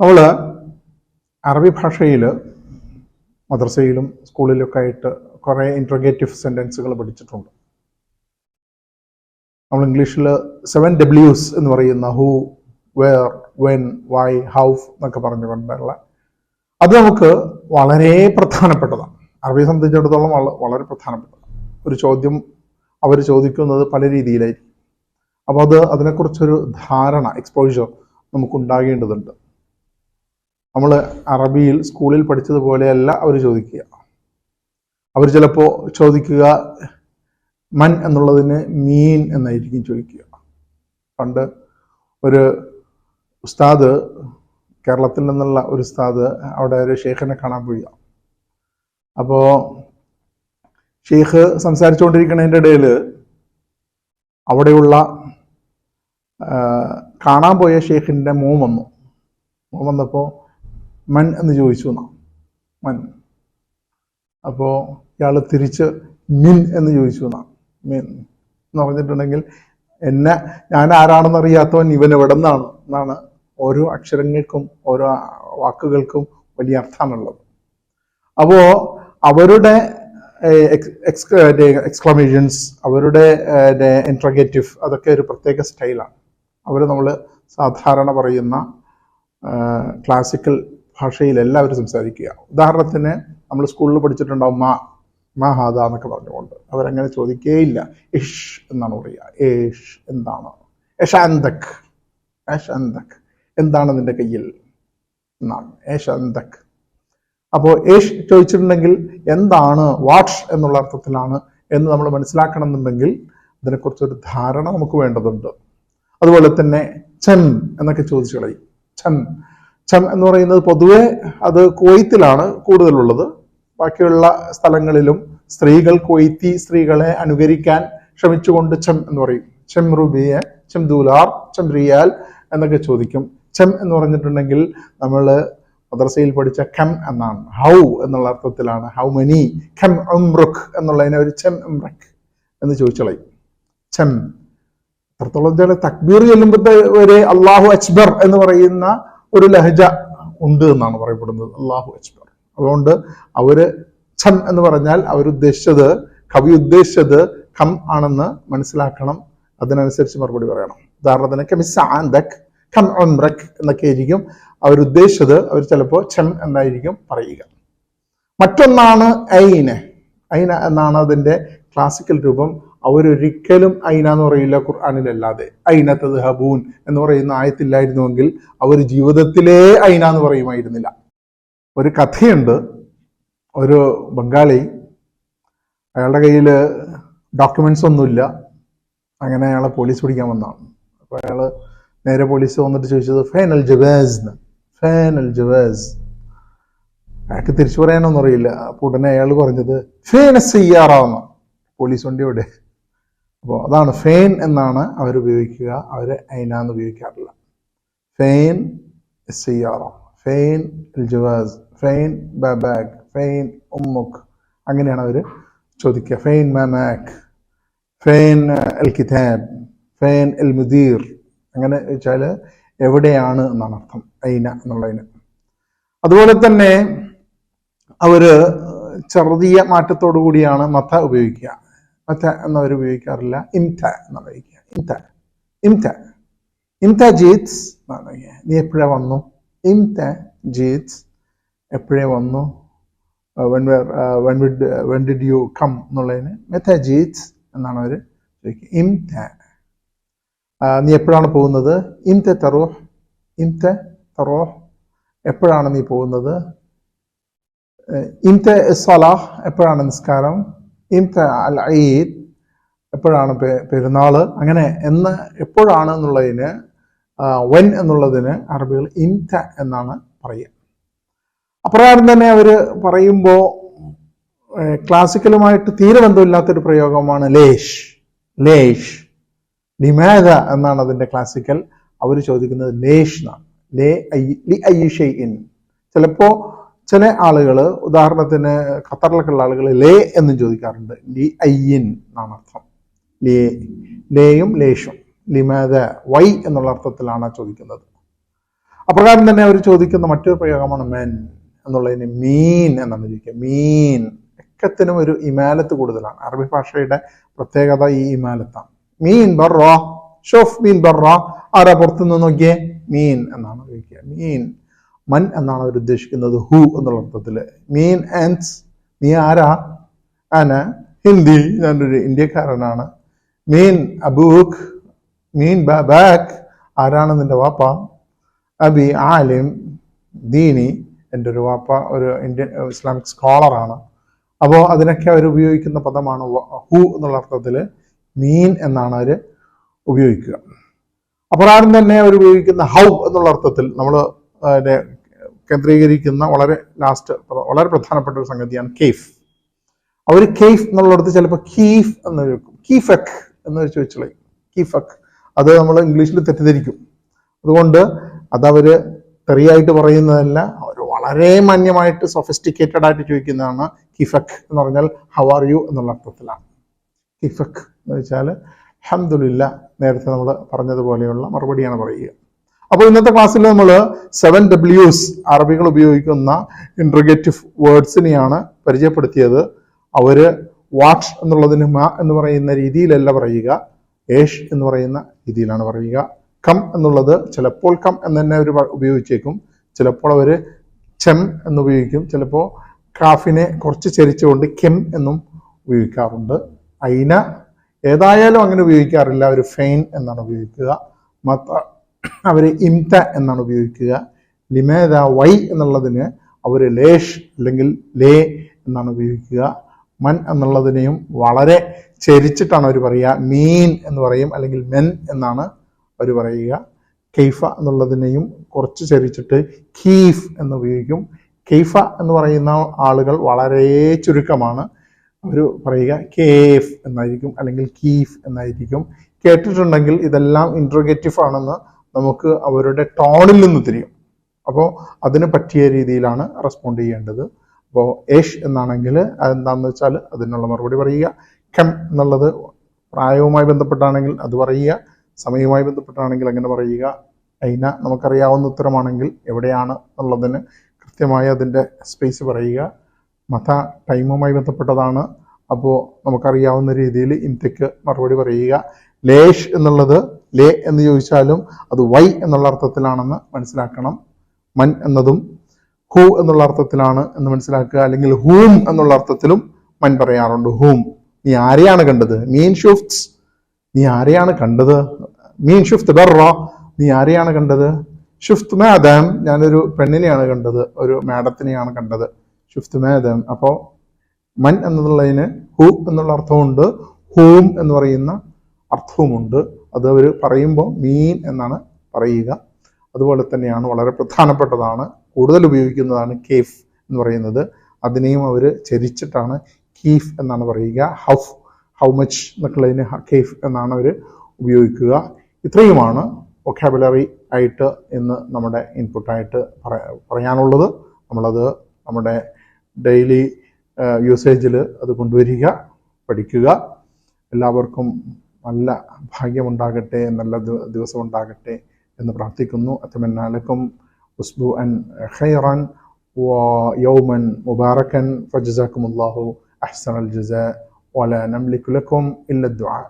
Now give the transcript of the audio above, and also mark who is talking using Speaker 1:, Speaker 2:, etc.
Speaker 1: നമ്മൾ അറബി ഭാഷയിൽ മദ്രസയിലും സ്കൂളിലൊക്കെ ആയിട്ട് കുറേ ഇൻട്രഗേറ്റീവ് സെന്റൻസുകൾ പഠിച്ചിട്ടുണ്ട്. നമ്മൾ ഇംഗ്ലീഷിൽ സെവൻ ഡബ്ല്യൂസ് എന്ന് പറയുന്ന who where when why how എന്നൊക്കെ പറഞ്ഞുകൊണ്ടുള്ള അത് നമുക്ക് വളരെ പ്രധാനപ്പെട്ടതാണ്. അറബിയെ സംബന്ധിച്ചിടത്തോളം വളരെ പ്രധാനപ്പെട്ടതാണ്. ഒരു ചോദ്യം അവർ ചോദിക്കുന്നത് പല രീതിയിലായിരിക്കും. അപ്പോൾ അത് അതിനെക്കുറിച്ചൊരു ധാരണ എക്സ്പോഷർ നമുക്ക് ഉണ്ടാകേണ്ടതുണ്ട് നമ്മൾ അറബിയിൽ സ്കൂളിൽ പഠിച്ചതുപോലെയല്ല അവർ ചോദിക്കുക. അവർ ചിലപ്പോൾ ചോദിക്കുക മൻ എന്നുള്ളതിന് മീൻ എന്നായിരിക്കും ചോദിക്കുക. പണ്ട് ഒരു ഉസ്താദ് കേരളത്തിൽ നിന്നുള്ള ഒരു ഉസ്താദ് അവിടെ ഒരു ഷെയ്ഖിനെ കാണാൻ പോയി. അപ്പോൾ ഷെയ്ഖ് സംസാരിച്ചുകൊണ്ടിരിക്കുന്നതിന്റെ ഇടയിൽ അവിടെയുള്ള കാണാൻ പോയ ഷെയ്ഖിന്റെ മോൻ വന്നു. മോൻ വന്നപ്പോൾ മൻ എന്ന് ചോദിച്ചു എന്നാ. മൻ. അപ്പോൾ ഇയാൾ തിരിച്ച് മിൻ എന്ന് ചോദിച്ചു എന്നാ. മിൻ എന്ന് പറഞ്ഞിട്ടുണ്ടെങ്കിൽ എന്നെ ഞാൻ ആരാണെന്ന് അറിയാത്തവൻ ഇവൻ എവിടെ നിന്നാണ് എന്നാണ് ഓരോ അക്ഷരങ്ങൾക്കും ഓരോ വാക്കുകൾക്കും വലിയ അർത്ഥമാണുള്ളത്. അപ്പോൾ അവരുടെ എക്സ്ക്ലമേഷൻസ് അവരുടെ ഇൻട്രഗേറ്റീവ് അതൊക്കെ ഒരു പ്രത്യേക സ്റ്റൈലാണ്. അവർ നമ്മൾ സാധാരണ പറയുന്ന ക്ലാസിക്കൽ ഭാഷയിൽ എല്ലാവരും സംസാരിക്കുക. ഉദാഹരണത്തിന് നമ്മൾ സ്കൂളിൽ പഠിച്ചിട്ടുണ്ടാവും മാ മാ ഹാദ എന്നൊക്കെ പറഞ്ഞുകൊണ്ട് അവരങ്ങനെ ചോദിക്കേയില്ല. ഇഷ് എന്നാണ് പറയുക. ഏഷ് എന്താണ്? യശാന്തക് യശാന്തക് എന്താണ് നിന്റെ കയ്യിൽ? എന്നാണ്. യശാന്തക് അപ്പോൾ ഏഷ് ചോദിച്ചിട്ടുണ്ടെങ്കിൽ എന്താണ്? വാട്സ് എന്നുള്ള അർത്ഥത്തിലാണ് എന്ന് നമ്മൾ മനസ്സിലാക്കണം എന്നുണ്ടെങ്കിൽ അതിനെക്കുറിച്ചൊരു ധാരണ നമുക്ക് വേണ്ടതുണ്ട്. അതുപോലെ തന്നെ ചൻ എന്നൊക്കെ ചോദിച്ചു കളയും. ചൻ. ചൻ എന്ന് പറയുന്നത് പൊതുവെ അത് കൊയ്ത്തിലാണ് കൂടുതലുള്ളത്. ബാക്കിയുള്ള സ്ഥലങ്ങളിലും സ്ത്രീകൾ കൊയ്ത്തി സ്ത്രീകളെ അനുകരിക്കാൻ ശ്രമിച്ചുകൊണ്ട് ചെം എന്ന് പറയും. ചെം റുബിയ ചെം ദൂലാർ ചെം റിയാൽ എന്നൊക്കെ ചോദിക്കും. ചെം എന്ന് പറഞ്ഞിട്ടുണ്ടെങ്കിൽ നമ്മൾ മദ്രസയിൽ പഠിച്ച ഖം എന്നാണ്. ഹൗ എന്നുള്ള അർത്ഥത്തിലാണ്. How many? ഖം എന്നുള്ളതിനെ ഒരു ചെം ഉംറഖ് എന്ന് ചോദിച്ചളയും ചെം. അത്രത്തോളം തക്ബീർ ചെല്ലുമ്പോഴത്തെ വരെ അള്ളാഹു അക്ബർ എന്ന് പറയുന്ന ഒരു ലഹജ ഉണ്ട് എന്നാണ് പറയപ്പെടുന്നത്. അള്ളാഹു അക്ബർ. അതുകൊണ്ട് അവർ ഛം എന്ന് പറഞ്ഞാൽ അവരുദ്ദേശിച്ചത് കവി ഉദ്ദേശിച്ചത് ഖം ആണെന്ന് മനസ്സിലാക്കണം. അതിനനുസരിച്ച് മറുപടി പറയണം. ഉദാഹരണത്തിന് കെമിസ് ആന്തക് ഖം ഉംറക് എന്നൊക്കെ ആയിരിക്കും അവരുദ്ദേശിച്ചത്. അവർ ചിലപ്പോൾ ഛം എന്നായിരിക്കും പറയുക. മറ്റൊന്നാണ് ഐന. ഐന എന്നാണ് അതിന്റെ ക്ലാസിക്കൽ രൂപം. അവരൊരിക്കലും ഐന എന്ന് പറയില്ല ഖുർആാനിലല്ലാതെ. ഐന തദ്ഹബൂൻ എന്ന് പറയുന്ന ആയത്തില്ലായിരുന്നുവെങ്കിൽ അവർ ജീവിതത്തിലേ ഐന എന്ന് പറയുമായിരുന്നില്ല. ഒരു കഥയുണ്ട്. ഒരു ബംഗാളി അയാളുടെ കയ്യിൽ ഡോക്യുമെന്റ്സ് ഒന്നുമില്ല. അങ്ങനെ അയാളെ പോലീസ് പിടിക്കാൻ വന്നതാണ്. അപ്പോൾ അയാൾ നേരെ പോലീസ് വന്നിട്ട് ചോദിച്ചത് ഫൈനൽ ജവേസ് ഫൈനൽ ജവാസ്. അയാൾക്ക് തിരിച്ചു പറയാനൊന്നും അറിയില്ല. അപ്പോൾ ഉടനെ അയാൾ പറഞ്ഞത് ഫേനസ് ചെയ്യാറാവുന്ന പോലീസ് വണ്ടി ഇവിടെ അപ്പോൾ അതാണ് ഫെയിൻ എന്നാണ് അവർ ഉപയോഗിക്കുക അവർ അയിനാന്ന് ഉപയോഗിക്കാറില്ല ഫെയിൻ സിയാറ ഫെയിൻ ജുവാസ് ഫെയിൻ ബാബാഗ് ഫെയിൻ ഉമ്മുഖ് അങ്ങനെയാണ് അവർ ചോദിക്കുക. ഫെയിൻ മാമാക് ഫെയിൻ എൽ കിതാബ് ഫെയിൻ എൽ മുദീർ അങ്ങനെ വെച്ചാൽ എവിടെയാണ് എന്നാണ് അർത്ഥം. ഐന എന്നുള്ളതിന്. അതുപോലെ തന്നെ അവർ ചെറിയ മാറ്റത്തോടു കൂടിയാണ് മഥ ഉപയോഗിക്കുക. മഥ എന്നവർ ഉപയോഗിക്കാറില്ല. ഇംത എന്നാണ് ഉപയോഗിക്കുക ഇംത ഇംത ഇംത ജീത്സ്. നീ എപ്പോഴാ വന്നു? ഇംത ജീത്സ് എപ്പോഴേ വന്നു? When when did when did you come എന്നുള്ളതിന് മെത്ത ജീത്സ് എന്നാണ് അവർ ചോദിക്കുക ഇംത നീ എപ്പോഴാണ് പോകുന്നത്? ഇംത തറോഹ്. ഇംത തറോഹ്. എപ്പോഴാണ് നീ പോകുന്നത്? ഇംത സലാഹ്. എപ്പോഴാണ് നിസ്കാരം? ഇംത അൽ ഈദ് എപ്പോഴാണ് പെ- പെരുന്നാൾ? അങ്ങനെ എന്ന് എപ്പോഴാണ് എന്നുള്ളതിന് വെൻ എന്നുള്ളതിന് അറബികൾ ഇംത എന്നാണ് പറയുക. അപ്രകാരം തന്നെ അവർ പറയുമ്പോൾ ക്ലാസിക്കലുമായിട്ട് തീരെ ബന്ധമില്ലാത്തൊരു പ്രയോഗമാണ് ലേഷ്. ലേഷ്. ലിമേദ എന്നാണ് അതിന്റെ ക്ലാസിക്കൽ അവർ ചോദിക്കുന്നത് ലേഷ് എന്നാണ്. ലേ ഐ ലി ഐ ഷെയ് ഇൻ. ചിലപ്പോ ചില ആളുകൾ ഉദാഹരണത്തിന് ഖത്തറിലൊക്കെ ഉള്ള ആളുകൾ ലേ എന്നും ചോദിക്കാറുണ്ട്. ലി അയ്യൻ എന്നാണ് അർത്ഥം. ലേ ലേയും ലേഷും ലിമാദ വൈ എന്നുള്ള അർത്ഥത്തിലാണ് ചോദിക്കുന്നത്. അപ്രകാരം തന്നെ അവർ ചോദിക്കുന്ന മറ്റൊരു പ്രയോഗമാണ് മെൻ എന്നുള്ളതിന് മീൻ എന്നാണ് ചോദിക്കുക. മീൻ ഒക്കത്തിനും ഒരു ഇമാലത്ത് കൂടുതലാണ്. അറബി ഭാഷയുടെ പ്രത്യേകത ഈ ഇമാലത്താണ്. മീൻ ബർറോ ഷോഫ് മീൻ ബർറോ. ആരാ പുറത്തുനിന്ന് നോക്കിയേ? മീൻ എന്നാണ് ചോദിക്കുക. മീൻ മൻ എന്നാണ് അവർ ഉദ്ദേശിക്കുന്നത് ഹു എന്നുള്ള അർത്ഥത്തിൽ. മീൻ ആൻസ് നീ ആരാ? ആന ഹിന്ദി ഞാനൊരു ഇന്ത്യക്കാരനാണ്. മീൻ അബൂഖ് മീൻ ബാക്ക് ആരാണ് നിന്റെ വാപ്പ? അബി ആലിം ദീനി എന്റെ ഒരു വാപ്പ ഒരു ഇന്ത്യൻ ഇസ്ലാമിക് സ്കോളറാണ്. അപ്പോൾ അതിനൊക്കെ അവർ ഉപയോഗിക്കുന്ന പദമാണ് ഹു എന്നുള്ള അർത്ഥത്തിൽ മീൻ എന്നാണ് അവർ ഉപയോഗിക്കുക. അപ്രകാരം തന്നെ അവർ ഉപയോഗിക്കുന്ന ഹൗ എന്നുള്ള അർത്ഥത്തിൽ നമ്മൾ കേന്ദ്രീകരിക്കുന്ന വളരെ ലാസ്റ്റ് വളരെ പ്രധാനപ്പെട്ട ഒരു സംഗതിയാണ് കേഫ് അവർ കേഫ് എന്നുള്ളിടത്ത് ചിലപ്പോൾ കീഫ് എന്ന് ചോദിക്കും കീഫക് എന്ന് ചോദിച്ചോളൂ കീഫക് അത് നമ്മൾ ഇംഗ്ലീഷിൽ തെറ്റിദ്ധരിക്കും. അതുകൊണ്ട് അതവർ തെറിയായിട്ട് പറയുന്നതല്ല അവർ വളരെ മാന്യമായിട്ട് സൊഫിസ്റ്റിക്കേറ്റഡ് ആയിട്ട് ചോദിക്കുന്നതാണ് കിഫക് എന്ന് പറഞ്ഞാൽ ഹൗ ആർ യു എന്നുള്ള അർത്ഥത്തിലാണ്. കിഫക് എന്ന് വെച്ചാൽ അഹമ്മദില്ല നേരത്തെ നമ്മൾ പറഞ്ഞതുപോലെയുള്ള മറുപടിയാണ് പറയുക. അപ്പോൾ ഇന്നത്തെ ക്ലാസ്സിൽ നമ്മൾ സെവൻ ഡബ്ല്യൂസ് അറബികൾ ഉപയോഗിക്കുന്ന ഇൻട്രഗേറ്റീവ് വേർഡ്സിനെയാണ് പരിചയപ്പെടുത്തിയത്. അവർ വാട്ട് എന്നുള്ളതിന് മ എന്ന് പറയുന്ന രീതിയിലല്ല പറയുക. ഏഷ് എന്ന് പറയുന്ന രീതിയിലാണ് പറയുക. കം എന്നുള്ളത് ചിലപ്പോൾ കം എന്ന് തന്നെ അവർ ഉപയോഗിച്ചേക്കും. ചിലപ്പോൾ അവർ ചെം എന്ന് ഉപയോഗിക്കും. ചിലപ്പോൾ കാഫിനെ കുറച്ച് ചരിച്ചുകൊണ്ട് കെം എന്നും ഉപയോഗിക്കാറുണ്ട്. അയിന ഏതായാലും അങ്ങനെ ഉപയോഗിക്കാറില്ല. അവർ ഫെയിൻ എന്നാണ് ഉപയോഗിക്കുക. മത്ത അവർ ഇംത എന്നാണ് ഉപയോഗിക്കുക ലിമേദ വൈ എന്നുള്ളതിന് അവർ ലേഷ് അല്ലെങ്കിൽ ലേ എന്നാണ് ഉപയോഗിക്കുക മൻ എന്നുള്ളതിനെയും വളരെ ചരിച്ചിട്ടാണ് അവർ പറയുക മീൻ എന്ന് പറയും അല്ലെങ്കിൽ മെൻ എന്നാണ് അവർ പറയുക. കെയ്ഫ എന്നുള്ളതിനെയും കുറച്ച് ചരിച്ചിട്ട് കീഫ് എന്ന് ഉപയോഗിക്കും. കെയ്ഫ എന്ന് പറയുന്ന ആളുകൾ വളരെ ചുരുക്കമാണ്. അവർ പറയുക കേഫ് എന്നായിരിക്കും അല്ലെങ്കിൽ കീഫ് എന്നായിരിക്കും. കേട്ടിട്ടുണ്ടെങ്കിൽ ഇതെല്ലാം ഇൻട്രോഗേറ്റീവ് ആണെന്ന് നമുക്ക് അവരുടെ ടോണിൽ നിന്ന് തിരിയും. അപ്പോൾ അതിന് പറ്റിയ രീതിയിലാണ് റെസ്പോണ്ട് ചെയ്യേണ്ടത്. അപ്പോൾ ഏഷ് എന്നാണെങ്കിൽ അതെന്താണെന്ന് വെച്ചാൽ അതിനുള്ള മറുപടി പറയുക. ഖം എന്നുള്ളത് പ്രായവുമായി ബന്ധപ്പെട്ടാണെങ്കിൽ അത് പറയുക. സമയവുമായി ബന്ധപ്പെട്ടാണെങ്കിൽ അങ്ങനെ പറയുക. അയിന നമുക്കറിയാവുന്ന ഉത്തരമാണെങ്കിൽ എവിടെയാണ് എന്നുള്ളതിന് കൃത്യമായി അതിന്റെ സ്പേസ് പറയുക. മത ടൈമുമായി ബന്ധപ്പെട്ടതാണ്. അപ്പോൾ നമുക്കറിയാവുന്ന രീതിയിൽ ഇന്ത്യയ്ക്ക് മറുപടി പറയുക. ലേഷ് എന്നുള്ളത് ലേ എന്ന് ചോദിച്ചാലും അത് വൈ എന്നുള്ള അർത്ഥത്തിലാണെന്ന് മനസ്സിലാക്കണം. മൻ എന്നതും ഹൂ എന്നുള്ള അർത്ഥത്തിലാണ് എന്ന് മനസ്സിലാക്കുക. അല്ലെങ്കിൽ ഹൂം എന്നുള്ള അർത്ഥത്തിലും മൻ പറയാറുണ്ട്. ഹൂം. നീ ആരെയാണ് കണ്ടത്? മീൻ ഷുഫ്റ്റ്സ് നീ ആരെയാണ് കണ്ടത്? മീൻ ഷുഫ്റ്റ് ബെറോ നീ ആരെയാണ് കണ്ടത്? ഷുഫ്റ്റ് മാഡം ഞാനൊരു പെണ്ണിനെയാണ് കണ്ടത്. ഒരു മാഡത്തിനെയാണ് കണ്ടത്. ഷുഫ്റ്റ് മാഡം അപ്പോൾ മൻ എന്നുള്ളതിന് ഹു എന്നുള്ള അർത്ഥമുണ്ട്. ഹൂം എന്ന് പറയുന്ന അർത്ഥവുമുണ്ട്. അത് അവർ പറയുമ്പോൾ മീൻ എന്നാണ് പറയുക. അതുപോലെ തന്നെയാണ് വളരെ പ്രധാനപ്പെട്ടതാണ് കൂടുതൽ ഉപയോഗിക്കുന്നതാണ് കേഫ് എന്ന് പറയുന്നത്. അതിനെയും അവർ ചരിച്ചിട്ടാണ് കീഫ് എന്നാണ് പറയുക. ഹഫ് ഹൗ മച്ച് എന്നൊക്കെയുള്ളതിന് കേഫ് എന്നാണ് അവർ ഉപയോഗിക്കുക. ഇത്രയുമാണ് വൊക്കാബുലറി ആയിട്ട് ഇന്ന് നമ്മുടെ ഇൻപുട്ടായിട്ട് പറയാനുള്ളത്. നമ്മളത് നമ്മുടെ ഡെയിലി യൂസേജിൽ അത് കൊണ്ടുവരിക പഠിക്കുക. എല്ലാവർക്കും നല്ല ഭാഗ്യമുണ്ടാകട്ടെ നല്ല ദിവ- ദിവസം ഉണ്ടാകട്ടെ എന്ന് പ്രാർത്ഥിക്കുന്നു അത്തമന്നാലക്കും ഉസ്ബു അൻ ഖൈറൻ ويوما مباركا فجزاكم الله أحسن الجزاء ولا نملك لكم إلا الدعاء